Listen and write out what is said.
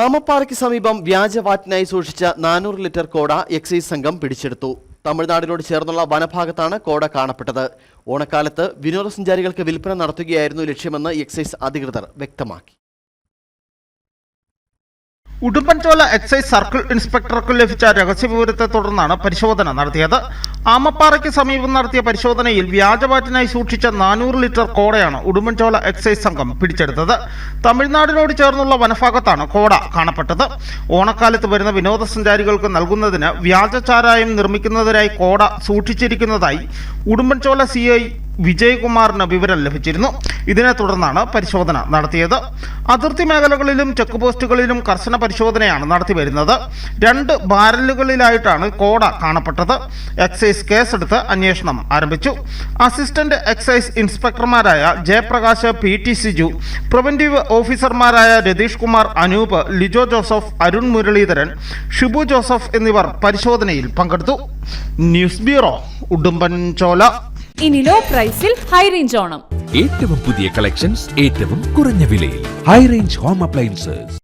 ആമപ്പാറയ്ക്ക് സമീപം വ്യാജ വാറ്റിനായി സൂക്ഷിച്ച നാനൂറ് ലിറ്റർ കോട എക്സൈസ് സംഘം പിടിച്ചെടുത്തു. തമിഴ്നാടിനോട് ചേർന്നുള്ള വനഭാഗത്താണ് കോട കാണപ്പെട്ടത്. ഓണക്കാലത്ത് വിനോദസഞ്ചാരികൾക്ക് വിൽപ്പന നടത്തുകയായിരുന്നു ലക്ഷ്യമെന്ന് എക്സൈസ് അധികൃതർ വ്യക്തമാക്കി. ഉടുമ്പൻചോല എക്സൈസ് സർക്കിൾ ഇൻസ്പെക്ടർക്ക് ലഭിച്ച രഹസ്യവിവരത്തെ തുടർന്നാണ് പരിശോധന നടത്തിയത്. ആമപ്പാറയ്ക്ക് സമീപം നടത്തിയ പരിശോധനയിൽ വ്യാജവാറ്റിനായി സൂക്ഷിച്ച നാനൂറ് ലിറ്റർ കോടയാണ് ഉടുമ്പൻചോല എക്സൈസ് സംഘം പിടിച്ചെടുത്തത്. തമിഴ്നാടിനോട് ചേർന്നുള്ള വനഭാഗത്താണ് കോട കാണപ്പെട്ടത്. ഓണക്കാലത്ത് വരുന്ന വിനോദസഞ്ചാരികൾക്ക് നൽകുന്നതിന് വ്യാജചാരായം നിർമ്മിക്കുന്നതിനായി കോട സൂക്ഷിച്ചിരിക്കുന്നതായി ഉടുമ്പൻചോല സി ഐ വിജയകുമാറിന് വിവരം ലഭിച്ചിരുന്നു. ഇതിനെ തുടർന്നാണ് പരിശോധന നടത്തിയത്. അതിർത്തി മേഖലകളിലും ചെക്ക് പോസ്റ്റുകളിലും കർശന പരിശോധനയാണ് നടത്തി വരുന്നത് രണ്ട് ബാരലുകളിലായിട്ടാണ് കോട കാണപ്പെട്ടത്. എക്സൈസ് കേസെടുത്ത് അന്വേഷണം ആരംഭിച്ചു. Assistant excise ഇൻസ്പെക്ടർമാരായ Jayaprakash P T Siju preventive ഓഫീസർമാരായ രതീഷ് കുമാർ അനൂപ് ലിജോ ജോസഫ് അരുൺ മുരളീധരൻ ഷിബു ജോസഫ് എന്നിവർ പരിശോധനയിൽ പങ്കെടുത്തു. ന്യൂസ് ബ്യൂറോ ഉടുമ്പൻചോല ഇനി ലോ പ്രൈസിൽ ഹൈ റേഞ്ച് ഓണം. ഏറ്റവും പുതിയ കളക്ഷൻസ് ഏറ്റവും കുറഞ്ഞ വിലയിൽ. High range home appliances